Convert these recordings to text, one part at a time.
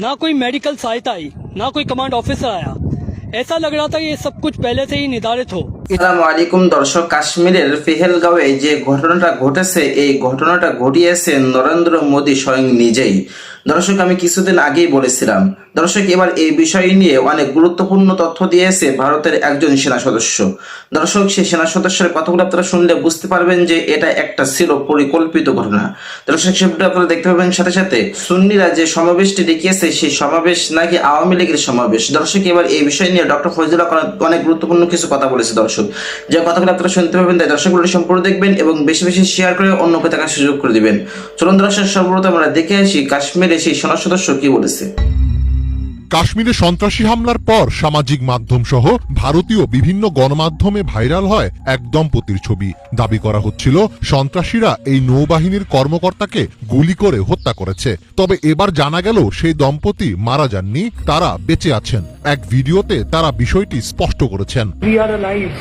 ना कोई मेडिकल सहायता आई, ना कोई कमांड ऑफिसर आया। ऐसा लग रहा था कि ये सब कुछ पहले से ही निर्धारित हो। আসসালামু আলাইকুম দর্শক, কাশ্মীরের পেহেলগাঁওয়ে যে ঘটনাটা ঘটেছে, এই ঘটনাটা ঘটিয়েছে নরেন্দ্র মোদী স্বয়ং নিজেই। দর্শক, আমি কিছুদিন আগেই বলেছিলাম। দর্শক, এবার এই বিষয় নিয়ে অনেক গুরুত্বপূর্ণ তথ্য দিয়েছে ভারতের একজন সেনা সদস্য। দর্শক, সেই সেনা সদস্যের কথাগুলো আপনারা শুনলে বুঝতে পারবেন যে এটা একটা ছিল পরিকল্পিত ঘটনা। দর্শক সেটা আপনারা দেখতে পাবেন সাথে সাথে। সুন্নিরা যে সমাবেশটি দেখিয়েছে, সেই সমাবেশ নাকি আওয়ামী লীগের সমাবেশ? দর্শক, এবার এই বিষয় নিয়ে ডক্টর ফজলুল হক অনেক গুরুত্বপূর্ণ কিছু কথা বলেছে দর্শক। যে কথাগুলো আপনারা শুনতে পাবেন, তাই দর্শকগুলো সম্পূর্ণ দেখবেন এবং বেশি বেশি শেয়ার করে অন্যকে দেখার সুযোগ করে দিবেন। চলুন দর্শক, সর্বপ্রথম আমরা দেখে আসি কাশ্মীরে সেই সদস্য কি বলেছে। কাশ্মীরে সন্ত্রাসী হামলার পর সামাজিক মাধ্যম সহ ভারতীয় বিভিন্ন গণমাধ্যমে ভাইরাল হয় এক দম্পতির ছবি দাবি করা হচ্ছিল সন্ত্রাসীরা এই নৌবাহিনীর কর্মকর্তাকে গুলি করে হত্যা করেছে তবে এবার জানা গেল সেই দম্পতি মারা যাননি তারা বেঁচে আছেন এক ভিডিওতে তারা বিষয়টি স্পষ্ট করেছেন we are alive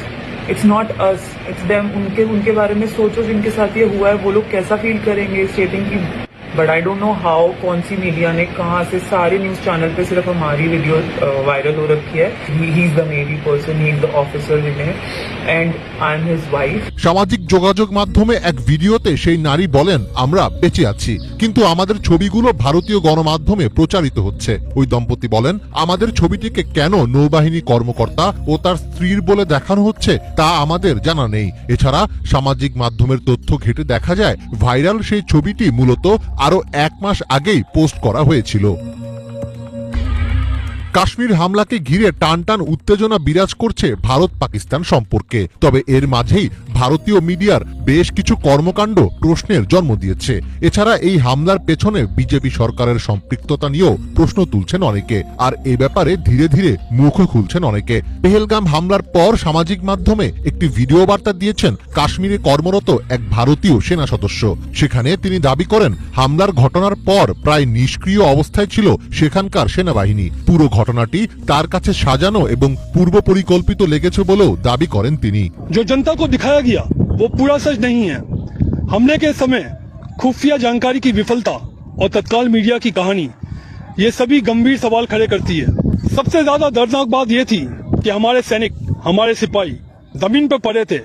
it's not us it's them उनके उनके बारे में सोचो जिनके साथ ये हुआ है वो लोग कैसा फील करेंगे स्टेटिंग की but I don't know how कौन सी मीडिया ने कहाँ से सारे न्यूज चैनल पे सिर्फ हमारी वीडियो वायरल हो रखी है he is the navy person he is the officer in and I am his wife সামাজিক যোগাযোগ মাধ্যমে এক ভিডিওতে সেই নারী বলেন আমরা বেঁচে আছি কিন্তু আমাদের ছবিগুলো ভারতীয় গণমাধ্যমে প্রচারিত হচ্ছে ওই দম্পতি বলেন আমাদের ছবিটিকে কেন নৌবাহিনী কর্মকর্তা ও তার স্ত্রীর বলে দেখানো হচ্ছে তা আমাদের জানা নেই এছাড়া সামাজিক মাধ্যমের তথ্য ঘেটে দেখা যায় ভাইরাল সেই ছবিটি মূলত আরও এক মাস আগেই পোস্ট করা হয়েছিল। কাশ্মীর হামলাকে ঘিরে টান টান উত্তেজনা বিরাজ করছে ভারত পাকিস্তান সম্পর্কে। তবে এর মাঝেই ভারতীয় মিডিয়ার বেশ কিছু কর্মকাণ্ড প্রশ্নের জন্ম দিয়েছে। এছাড়া এই হামলার পেছনে বিজেপি সরকারের সম্পৃক্ততা নিয়েও প্রশ্ন তুলছেন অনেকে। আর এ ব্যাপারে ধীরে ধীরে মুখও খুলছেন অনেকে। পেহেলগাম হামলার পর সামাজিক মাধ্যমে একটি ভিডিও বার্তা দিয়েছেন কাশ্মীরে কর্মরত এক ভারতীয় সেনা সদস্য। সেখানে তিনি দাবি করেন, হামলার ঘটনার পর প্রায় নিষ্ক্রিয় অবস্থায় ছিল সেখানকার সেনাবাহিনী। পুরো ঘটনাটি তার কাছে সাজানো এবং পূর্ব পরিকল্পিত লেগেছে বলেও দাবি করেন তিনি जो जनता को दिखाया गया वो पूरा सच नहीं है हमले के समय खुफिया जानकारी की विफलता और तत्काल मीडिया की कहानी ये सभी गंभीर सवाल खड़े करती है सबसे ज्यादा दर्दनाक बात यह थी कि हमारे सैनिक हमारे सिपाही जमीन पर पड़े थे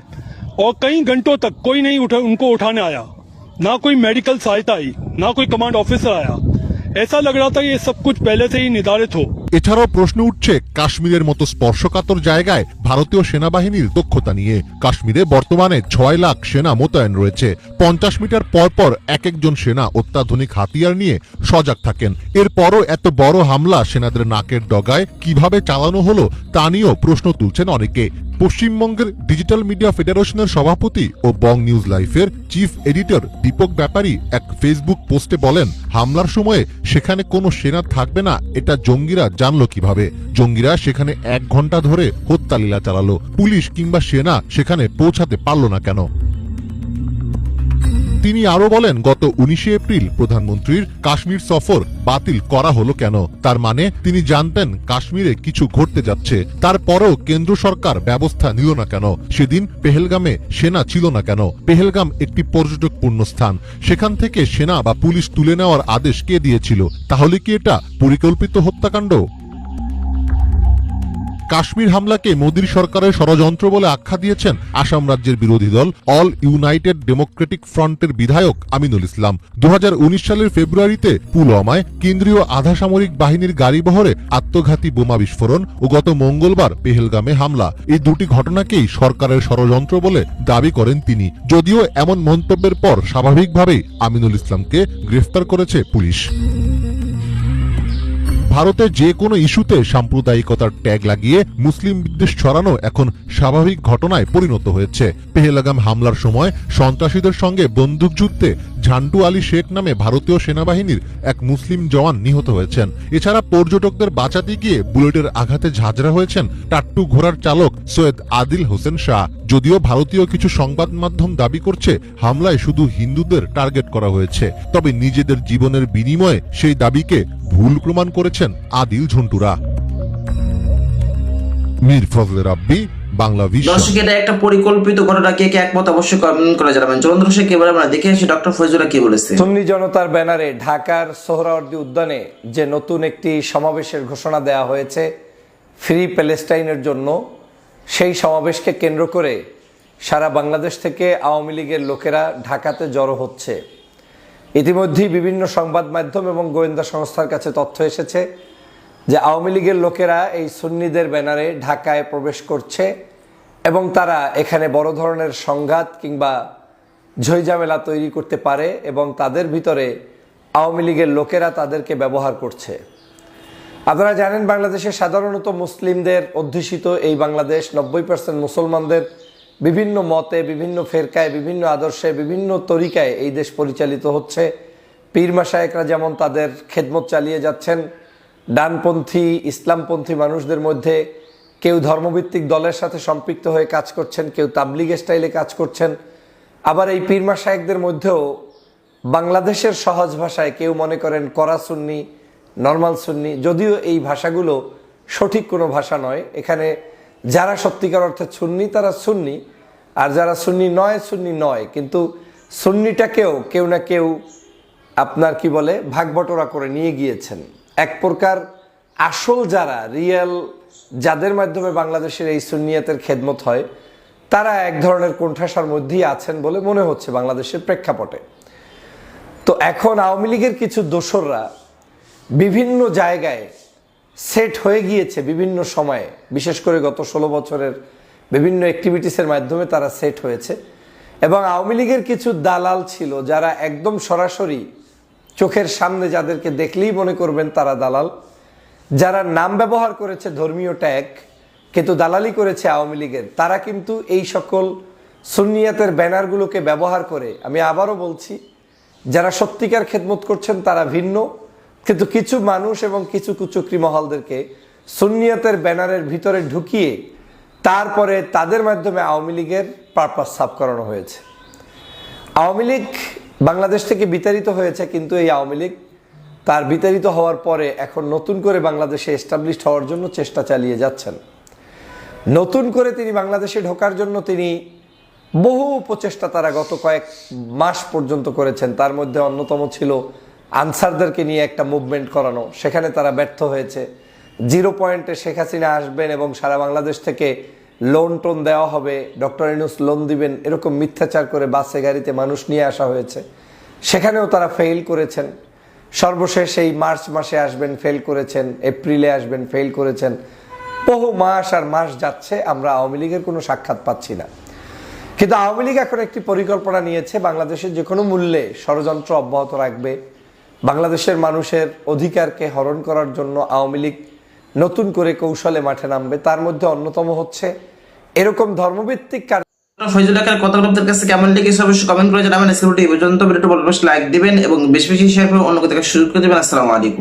और कई घंटों तक कोई नहीं उठा उनको उठाने आया ना कोई मेडिकल सहायता आई ना कोई कमांड ऑफिसर आया ऐसा लग रहा था कि ये सब कुछ पहले से ही निर्धारित हो এছাড়াও প্রশ্ন উঠছে কাশ্মীরের মতো স্পর্শকাতর জায়গায় ভারতীয় সেনাবাহিনীর দক্ষতা নিয়ে। কাশ্মীরে বর্তমানে ছয় লাখ সেনা মোতায়েন রয়েছে। পঞ্চাশ মিটার পর পর এক একজন সেনা অত্যাধুনিক হাতিয়ার নিয়ে সজাগ থাকেন। এরপরও এত বড় হামলা সেনাদের নাকের ডগায় কীভাবে চালানো হলো তা নিয়েও প্রশ্ন তুলছেন অনেকে। পশ্চিমবঙ্গের ডিজিটাল মিডিয়া ফেডারেশনের সভাপতি ও বং নিউজ লাইফের চিফ এডিটর দীপক ব্যাপারী এক ফেসবুক পোস্টে বলেন, হামলার সময়ে সেখানে কোনো সেনা থাকবে না, এটা জঙ্গিরা জানলো কীভাবে। জঙ্গিরা সেখানে এক ঘণ্টা ধরে হত্যা হত্যালীলা চালালো। পুলিশ কিংবা সেনা সেখানে পৌঁছাতে পারল না কেন? তিনি আরও বলেন, গত উনিশে এপ্রিল প্রধানমন্ত্রীর কাশ্মীর সফর বাতিল করা হলো কেন? তার মানে তিনি জানতেন কাশ্মীরে কিছু ঘটতে যাচ্ছে। তারপরেও কেন্দ্র সরকার ব্যবস্থা নিল না কেন? সেদিন পেহেলগামে সেনা ছিল না কেন? পেহেলগাম একটি পর্যটকপূর্ণ স্থান। সেখান থেকে সেনা বা পুলিশ তুলে নেওয়ার আদেশ কে দিয়েছিল? তাহলে কি এটা পরিকল্পিত হত্যাকাণ্ড? কাশ্মীর হামলাকে মোদীর সরকারের ষড়যন্ত্র বলে আখ্যা দিয়েছেন আসাম রাজ্যের বিরোধী দল, অল ইউনাইটেড ডেমোক্রেটিক ফ্রন্টের বিধায়ক আমিনুল ইসলাম। দু হাজার উনিশ সালের ফেব্রুয়ারিতে পুলওয়ামায় কেন্দ্রীয় আধা সামরিক বাহিনীর গাড়িবহরে আত্মঘাতী বোমা বিস্ফোরণ ও গত মঙ্গলবার পেহেলগামে হামলা। এই দুটি ঘটনাকেই সরকারের ষড়যন্ত্র বলে দাবি করেন তিনি। যদিও এমন মন্তব্যের পর স্বাভাবিকভাবেই আমিনুল ইসলামকে গ্রেফতার করেছে পুলিশ। ভারতে যে কোনো ইস্যুতে সাম্প্রদায়িকতার ট্যাগ লাগিয়ে মুসলিম বিদ্বেষ ছড়ানো এখন স্বাভাবিক ঘটনায় পরিণত হয়েছে। পেহেলাগাম হামলার সময় সন্ত্রাসীদের সঙ্গে বন্দুকযুদ্ধে ঝান্টু আলী শেখ নামে ভারতীয় সেনাবাহিনীর এক মুসলিম জওয়ান নিহত হয়েছেন। এছাড়া পর্যটকদের বাঁচাতে গিয়ে বুলেটের আঘাতে ঝাঁঝরা হয়েছেন টাট্টু ঘোড়ার চালক সৈয়দ আদিল হোসেন শাহ। যদিও ভারতীয় কিছু সংবাদ মাধ্যম দাবি করছে, হামলায় শুধু হিন্দুদের টার্গেট করা হয়েছে। তবে নিজেদের জীবনের বিনিময়ে সেই দাবিকে ভুল প্রমাণ করেছেন আদিল ঝন্টুরা। মীর ফজলে রাব্বি বাংলা দর্শক এটা একটা পরিকল্পিত ঘটনা। কে কে একমত অবশ্যই কমেন্ট করে জানাবেন চলুন দর্শক এবার আমরা দেখে আসি ডক্টর ফজলুল্লাহ কি বলেছে। সুন্নি জনতার ব্যানারে ঢাকার সোহরাওয়ার্দী উদ্যানে যে নতুন একটি সমাবেশের ঘোষণা দেওয়া হয়েছে ফ্রি প্যালেস্টাইনের জন্য সেই সমাবেশকে কেন্দ্র করে সারা বাংলাদেশ থেকে আওয়ামী লীগের লোকেরা ঢাকাতে জড়ো হচ্ছে। ইতিমধ্যেই বিভিন্ন সংবাদ মাধ্যম এবং গোয়েন্দা সংস্থার কাছে তথ্য এসেছে যে আওয়ামী লীগের লোকেরা এই সুন্নিদের ব্যানারে ঢাকায় প্রবেশ করছে। এবং তারা এখানে বড় ধরনের সংঘাত কিংবা ঝইঝামেলা তৈরি করতে পারে এবং তাদের ভিতরে আওয়ামী লীগের লোকেরা তাদেরকে ব্যবহার করছে। আপনারা জানেন বাংলাদেশে সাধারণত মুসলিমদের অধ্যুষিত এই বাংলাদেশ। নব্বই পার্সেন্ট মুসলমানদের বিভিন্ন মতে, বিভিন্ন ফেরকায়, বিভিন্ন আদর্শে, বিভিন্ন তরিকায় এই দেশ পরিচালিত হচ্ছে। পীর মাসায়েকরা যেমন তাদের খেদমত চালিয়ে যাচ্ছেন, ডানপন্থী, ইসলামপন্থী মানুষদের মধ্যে কেউ ধর্মভিত্তিক দলের সাথে সম্পৃক্ত হয়ে কাজ করছেন, কেউ তাবলিগ স্টাইলে কাজ করছেন। আবার এই পীরমা মাসায়েকদের মধ্যেও বাংলাদেশের সহজ ভাষায় কেউ মনে করেন করা সুন্নি, নর্মাল সুন্নি, যদিও এই ভাষাগুলো সঠিক কোনো ভাষা নয়। এখানে যারা সত্যিকার অর্থে সুন্নি, তারা সুন্নি, আর যারা সুন্নি নয় সুন্নি নয়। কিন্তু সুন্নিটাকেও কেউ না কেউ আপনার কি বলে ভাগবটরা করে নিয়ে গিয়েছেন। এক প্রকার আসল যারা, রিয়েল, যাদের মাধ্যমে বাংলাদেশের এই সুন্নিয়াতের খেদমত হয়, তারা এক ধরনের কোণঠাসার মধ্যেই আছেন বলে মনে হচ্ছে বাংলাদেশের প্রেক্ষাপটে। তো এখন আওয়ামী লীগের কিছু দোসররা বিভিন্ন জায়গায় সেট হয়ে গিয়েছে বিভিন্ন সময়ে, বিশেষ করে গত ষোলো বছরের বিভিন্ন অ্যাক্টিভিটিসের মাধ্যমে তারা সেট হয়েছে। এবং আওয়ামী লীগের কিছু দালাল ছিল যারা একদম সরাসরি চোখের সামনে যাদেরকে দেখলেই মনে করবেন তারা দালাল। যারা নাম ব্যবহার করেছে ধর্মীয় ট্যাগ কিন্তু দালালি করেছে আওয়ামী লীগের, তারা কিন্তু এই সকল সুনিয়াতের ব্যানারগুলোকে ব্যবহার করে, আমি আবারও বলছি, যারা সত্যিকার খেদমত করছেন তারা ভিন্ন, কিন্তু কিছু মানুষ এবং কিছু কুচক্রি মহলদেরকে সুনিয়াতের ব্যানারের ভিতরে ঢুকিয়ে তারপরে তাদের মাধ্যমে আওয়ামী লীগের পারপাস সাফ করানো হয়েছে। আওয়ামী লীগ বাংলাদেশ থেকে বিতাড়িত হয়েছে, কিন্তু এই আওয়ামী লীগ তার বিতাড়িত হওয়ার পরে এখন নতুন করে বাংলাদেশে এস্টাবলিশড হওয়ার জন্য চেষ্টা চালিয়ে যাচ্ছেন। নতুন করে তিনি বাংলাদেশে ঢোকার জন্য তিনি বহু প্রচেষ্টা তারা গত কয়েক মাস পর্যন্ত করেছেন। তার মধ্যে অন্যতম ছিল আনসারদেরকে নিয়ে একটা মুভমেন্ট করানো। সেখানে তারা ব্যর্থ হয়েছে। জিরো পয়েন্টে শেখ হাসিনা আসবেন এবং সারা বাংলাদেশ থেকে লোন টোন দেওয়া হবে। ডক্টর ইনুস লোন দিবেন। এরকম মিথ্যাচার করে বাসে, গাড়িতে মানুষ নিয়ে আসা হয়েছে। সেখানেও তারা ফেল করেছেন। সর্বশেষ এই মার্চ মাসে আসবেন ফেল করেছেন, এপ্রিলে আসবেন ফেল করেছেন। বহু মাস আর মাস যাচ্ছে, আমরা আওয়ামী লীগের কোনো সাক্ষাৎ পাচ্ছি না। কিন্তু আওয়ামী লীগ এখন একটি পরিকল্পনা নিয়েছে, বাংলাদেশের যে কোনো মূল্যে ষড়যন্ত্র অব্যাহত রাখবে। বাংলাদেশের মানুষের অধিকারকে হরণ করার জন্য আওয়ামী লীগ নতুন করে কৌশলে মাঠে নামবে, তার মধ্যে অন্যতম হচ্ছে, এরকম ধর্মভিত্তিক কার্য আকার কথাগুলো আপনাদের কাছে কেমন লেগেছে অবশ্যই কমেন্ট করে জানাবেন। স্ক্রিপ্টটি এই পর্যন্ত। ভিডিওটি লাইক দিবেন এবং বেশি বেশি শেয়ার করে অন্য কোথাও সুযোগ করে দেবেন। আসসালামু আলাইকুম।